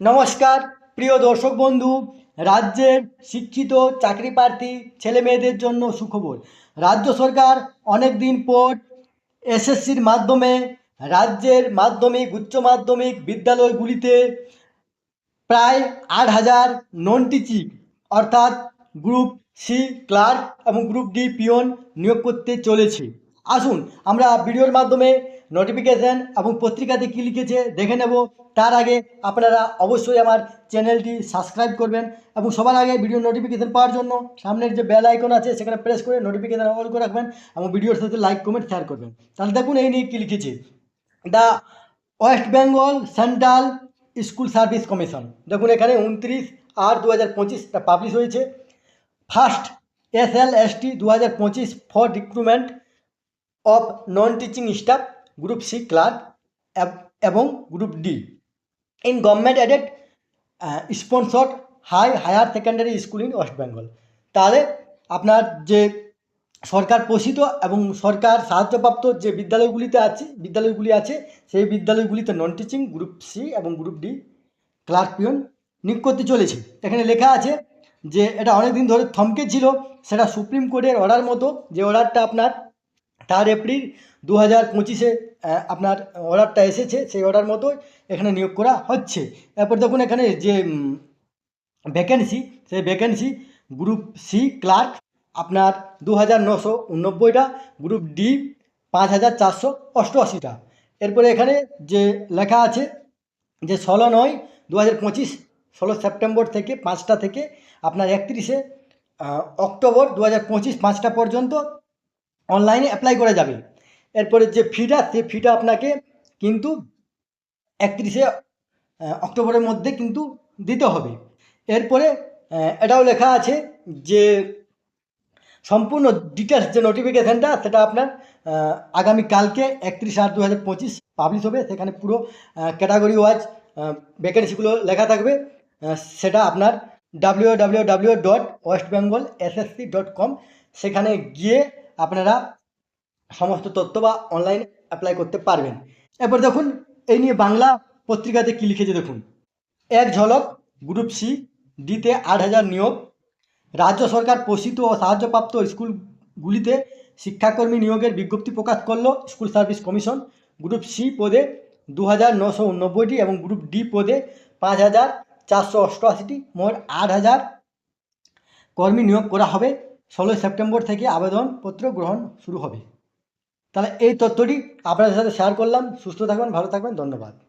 নমস্কার, প্রিয় দর্শক বন্ধু, রাজ্যের শিক্ষিত চাকরি প্রার্থী ছেলে মেয়েদের জন্য সুখবর। রাজ্য সরকার অনেক দিন পর এসএসসির মাধ্যমে রাজ্যের মাধ্যমিক, উচ্চ মাধ্যমিক বিদ্যালয়গুলিতে প্রায় আট হাজার নন টিচিং অর্থাৎ গ্রুপ সি ক্লার্ক এবং গ্রুপ ডি পিওন নিয়োগ করতে চলেছে। আসুন, আমরা ভিডিওর মাধ্যমে নোটিফিকেশন এবং পত্রিকাতে কী লিখেছে দেখে নেব। তার আগে আপনারা অবশ্যই আমার চ্যানেলটি সাবস্ক্রাইব করবেন এবং সবার আগে ভিডিও নোটিফিকেশন পাওয়ার জন্য সামনের যে বেল আইকন আছে, সেখানে প্রেস করে নোটিফিকেশন অল করে রাখবেন এবং ভিডিওর সাথে লাইক কমেন্ট শেয়ার করবেন। তাহলে দেখুন এই নিয়ে কী লিখেছে। The West Bengal Central School Service Commission. দেখুন এখানে উনত্রিশ আট দু হাজার পঁচিশটা পাবলিশ হয়েছে। First S L S T দু হাজার পঁচিশ for recruitment of non teaching staff group C clerk এবং group D in government aided sponsored high higher secondary school in West Bengal তাহলে আপনার যে সরকার পোষিত এবং সরকার সাহায্যপ্রাপ্ত যে বিদ্যালয়গুলিতে আছে, বিদ্যালয়গুলি আছে, সেই বিদ্যালয়গুলিতে নন টিচিং গ্রুপ সি এবং গ্রুপ ডি ক্লার্ক পিয়ন নিয়োগ করতে চলেছে। এখানে লেখা আছে যে এটা অনেক দিন ধরে থমকে ছিল, সেটা সুপ্রিম কোর্টের অর্ডার মতো যে অর্ডারটা আপনার থার্ড এপ্রিল দু হাজার পঁচিশে আপনার অর্ডারটা এসেছে, সেই অর্ডার মতোই এখানে নিয়োগ করা হচ্ছে। এরপর দেখুন এখানে যে ভ্যাকেন্সি সেই ভ্যাকেন্সি গ্রুপ সি ক্লার্ক আপনার দু হাজার নশো উনব্বইটা গ্রুপ ডি পাঁচ হাজার চারশো অষ্টআশিটা। এরপরে এখানে যে লেখা আছে যে ষোলো নয় দু হাজার পঁচিশ, ষোলো সেপ্টেম্বর থেকে পাঁচটা থেকে আপনার একত্রিশে অক্টোবর দু হাজার পঁচিশ পাঁচটা পর্যন্ত অনলাইনে অ্যাপ্লাই করা যাবে। এরপরে যে ফিটা সে ফিটা আপনাকে কিন্তু একত্রিশে অক্টোবরের মধ্যে কিন্তু দিতে হবে। এরপরে এটাও লেখা আছে যে সম্পূর্ণ ডিটেলস যে নোটিফিকেশানটা সেটা আপনার আগামীকালকে একত্রিশ আট দু হাজার পঁচিশ পাবলিশ হবে। সেখানে পুরো ক্যাটাগরি ওয়াইজ ভ্যাকেন্সিগুলো লেখা থাকবে। সেটা আপনার W W W dot West Bengal SSC dot com সেখানে গিয়ে আপনারা সমস্ত তথ্য বা অনলাইন অ্যাপ্লাই করতে পারবেন। এরপর দেখুন, এই নিয়ে বাংলা পত্রিকাতে কী লিখেছে দেখুন। এক ঝলক গ্রুপ সি ডিতে আট হাজার নিয়োগ। রাজ্য সরকার পোষিত ও সাহায্যপ্রাপ্ত স্কুলগুলিতে শিক্ষাকর্মী নিয়োগের বিজ্ঞপ্তি প্রকাশ করল School Service Commission. Group C পদে দু হাজার নশো উনব্বইটি এবং গ্রুপ ডি পদে পাঁচ হাজার চারশো অষ্টআশিটি মোট আট হাজার কর্মী নিয়োগ করা হবে। ষোলোই সেপ্টেম্বর থেকে আবেদনপত্র গ্রহণ শুরু হবে। তাহলে এই তথ্যটি আপনাদের সাথে শেয়ার করলাম। সুস্থ থাকবেন, ভালো থাকবেন, ধন্যবাদ।